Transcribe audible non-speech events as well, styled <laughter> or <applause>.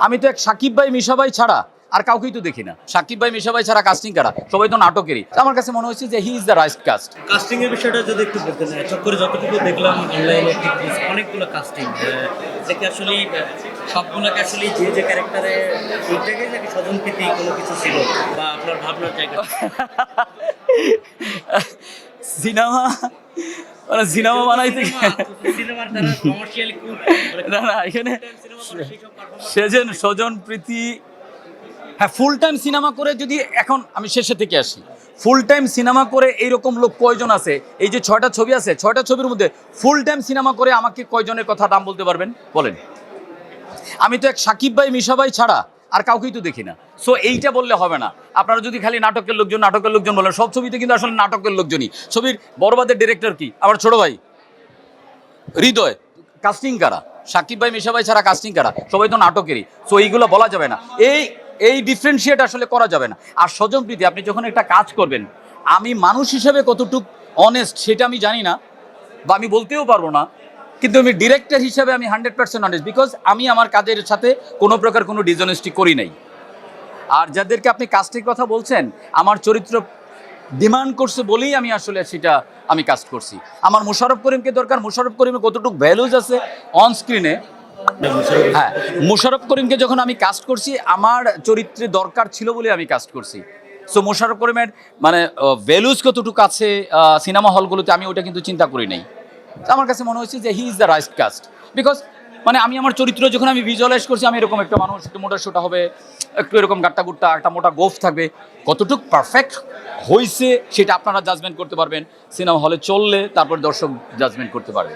আমি তো এক সাকিব ভাই মিশা ভাই ছাড়া আর কাউকেই তো দেখি না। সাকিব ভাই মিশা ভাই ছাড়া কাস্টিং কারা? সবাই তো নাটকেরই। আমার কাছে মনে হচ্ছে যে he is the right cast casting এর বিষয়টা যদি একটু বলতেন চক্করে যতটুকু দেখলাম অনলাইনে অনেকগুলো কাস্টিং দেখে আসলে সবগুলোকে আসলে যে যে ক্যারেক্টারে এই জায়গায় নাকি স্বজনপ্রীতি কোনো কিছু ছিল বা আপনার ভাবনার জায়গা। <laughs> সিনেমা মানে সিনেমা বানাইতে না না এখানে সেজন স্বজন প্রীতি হ্যাঁ ফুল টাইম সিনেমা করে যদি এখন আমি শেষে থেকে আসি ফুল টাইম সিনেমা করে এইরকম লোক কয়জন আছে? এই যে ছয়টা ছবি আছে ছয়টা ছবির মধ্যে ফুল টাইম সিনেমা করে আমাকে কয়জনের কথা নাম বলতে পারবেন? বলেন। আমি তো এক সাকিব ভাই মিশা ভাই ছাড়া। আর কাউকেই তো দেখি না। সো এইটা বললে হবে না। আপনারা যদি খালি নাটকের লোকজন নাটকের লোকজন বলেন, সব ছবিতে কিন্তু আসলে নাটকের লোকজনই। ছবির বড়বাদের ডিরেক্টর কি? আমার ছোট ভাই। হৃদয়। কাস্টিং কারা? সাকিব ভাই, মিশা ভাই ছাড়া কাস্টিং কারা? সবাই তো নাটকেরই। সো এইগুলো বলা যাবে না। এই এই ডিফারেন্সিয়েট আসলে করা যাবে না। আর স্বজন প্রীতি, আপনি যখন একটা কাজ করবেন, আমি মানুষ হিসেবে কতটুক অনেস্ট সেটা আমি জানি না, বা আমি বলতেও পারব না কিন্তু আমি ডিরেক্টর হিসাবে আমি হান্ড্রেড পার্সেন্ট অনেস্ট বিকজ আমি আমার কাজের সাথে কোনো প্রকার কোনো ডিজনেস্টি করি নাই। আর যাদেরকে আপনি কাস্টের কথা বলছেন, আমার চরিত্র ডিমান্ড করছে বলেই আমি আসলে সেটা আমি কাস্ট করছি। আমার মোশারফ করিমকে দরকার মোশারফ করিমের কতটুকু ভ্যালুজ আছে অন স্ক্রিনে হ্যাঁ মোশারফ করিমকে যখন আমি কাস্ট করছি, আমার চরিত্রে দরকার ছিল বলে আমি কাস্ট করছি। সো মোশারফ করিমের মানে ভ্যালুজ কতটুকু আছে সিনেমা হলগুলোতে আমি ওটা কিন্তু চিন্তা করি নাই। আমার কাছে মনে হয়েছে যে he is the right cast because মানে আমি আমার চরিত্র যখন আমি ভিজুয়ালাইজ করছি, আমি এরকম একটা মানুষ, একটু মোটা সোটা হবে, একটু এরকম গাট্টা গুট্টা, একটা মোটা গোফ থাকবে। কতটুকু পারফেক্ট হয়েছে, সেটা আপনারা জাজমেন্ট করতে পারবেন। সিনেমা হলে চললে, তারপর দর্শক জাজমেন্ট করতে পারবে।